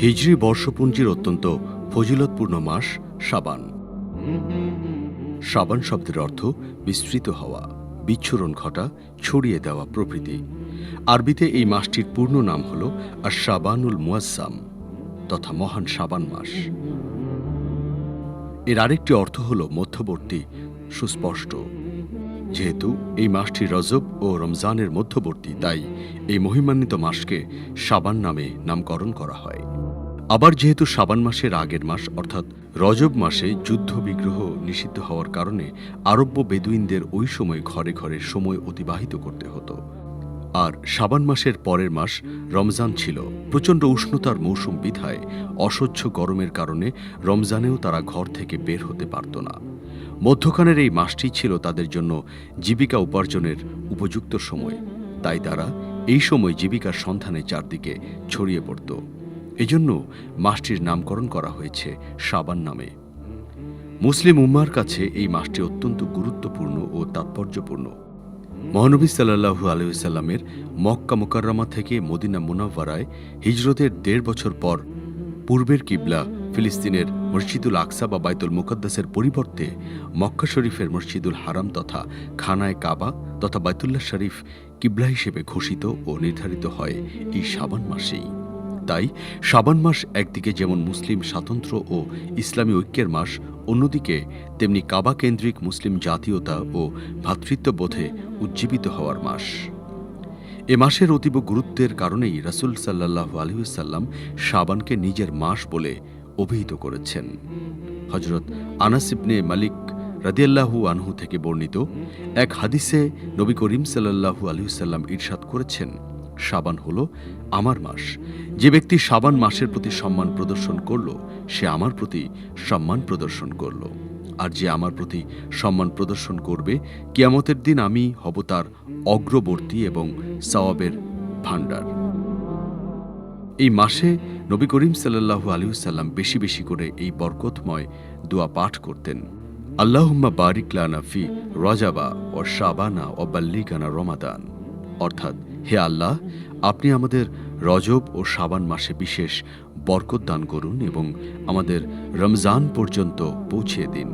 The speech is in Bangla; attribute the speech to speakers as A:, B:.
A: হিজরি বর্ষপুঞ্জির অত্যন্ত ফজিলতপূর্ণ মাস সাবান সাবান শব্দের অর্থ বিস্তৃত হওয়া, বিচ্ছুরণ ঘটা, ছড়িয়ে দেওয়া প্রভৃতি। আরবিতে এই মাসটির পূর্ণ নাম হল আর সাবানুল মুয়াজ্জাম, তথা মহান সাবান মাস। এর আরেকটি অর্থ হল মধ্যবর্তী, সুস্পষ্ট। যেহেতু এই মাসটি রজব ও রমজানের মধ্যবর্তী, তাই এই মহিমান্বিত মাসকে সাবান নামে নামকরণ করা হয়। আবার যেহেতু সাবান মাসের আগের মাস, অর্থাৎ রজব মাসে যুদ্ধ বিগ্রহ নিষিদ্ধ হওয়ার কারণে আরব্য বেদুইনদের ওই সময় ঘরে ঘরে সময় অতিবাহিত করতে হতো। আর সাবান মাসের পরের মাস, রমজান ছিল, প্রচণ্ড উষ্ণতার মৌসুম বিধায় অসহ্য গরমের কারণে রমজানেও তারা ঘর থেকে বের হতে পারত না। মধ্যখানের এই মাসটি ছিল তাদের জন্য জীবিকা উপার্জনের উপযুক্ত সময়। তাই তারা এই সময় জীবিকার সন্ধানে চারদিকে ছড়িয়ে পড়ত। এজন্য মাসটির নামকরণ করা হয়েছে সাবান নামে। মুসলিম উম্মার কাছে এই মাসটি অত্যন্ত গুরুত্বপূর্ণ ও তাৎপর্যপূর্ণ। মহানবী সাল্লাহু আলহিসাল্লামের মক্কা মোকাররমা থেকে মদিনা মুনাব্বারায় হিজরতের দেড় বছর পর পূর্বের কিবলা ফিলিস্তিনের মসজিদুল আকসা বা বাইতুল মুকদ্দাসের পরিবর্তে মক্কা শরীফের মসজিদুল হারাম তথা খানায় কাবা তথা বাইতুল্লাহ শরীফ কিবলা হিসেবে ঘোষিত ও নির্ধারিত হয় এই সাবান মাসেই। তাই সাবান মাস একদিকে যেমন মুসলিম স্বাতন্ত্র্য ও ইসলামী ঐক্যের মাস, অন্যদিকে তেমনি কাবা কেন্দ্রিক মুসলিম জাতীয়তা ও ভ্রাতৃত্ববোধে উজ্জীবিত হওয়ার মাস। এ মাসের অতীব গুরুত্বের কারণেই রাসুল সাল্লাহ আলহিসাল্লাম সাবানকে নিজের মাস বলে অভিহিত করেছেন। হজরত আনাসিবনে মালিক রাদিয়াল্লাহু আনহু থেকে বর্ণিত এক হাদিসে নবী করিম সাল্লাহু আলহিসাল্লাম ইরশাদ করেছেন সাবান হল আমার মাস। যে ব্যক্তি সাবান মাসের প্রতি সম্মান প্রদর্শন করল, সে আমার প্রতি সম্মান প্রদর্শন করল। আর যে আমার প্রতি সম্মান প্রদর্শন করবে, কিয়ামতের দিন আমি হব তার অগ্রবর্তী এবং সওয়াবের ভাণ্ডার। এই মাসে নবী করিম সাল্লাহু আলিউসাল্লাম বেশি বেশি করে এই বরকতময় দোয়া পাঠ করতেন। আল্লাহুম্মা বারিক লানা ফি রজাবা ও শাবানা ও বাল্লিকানা রমাদান। অর্থাৎ, হে আল্লাহ, আপনি আমাদের রজব ও শাবান মাসে বিশেষ বরকত দান করুন এবং আমাদের রমজান পর্যন্ত পৌঁছে দিন।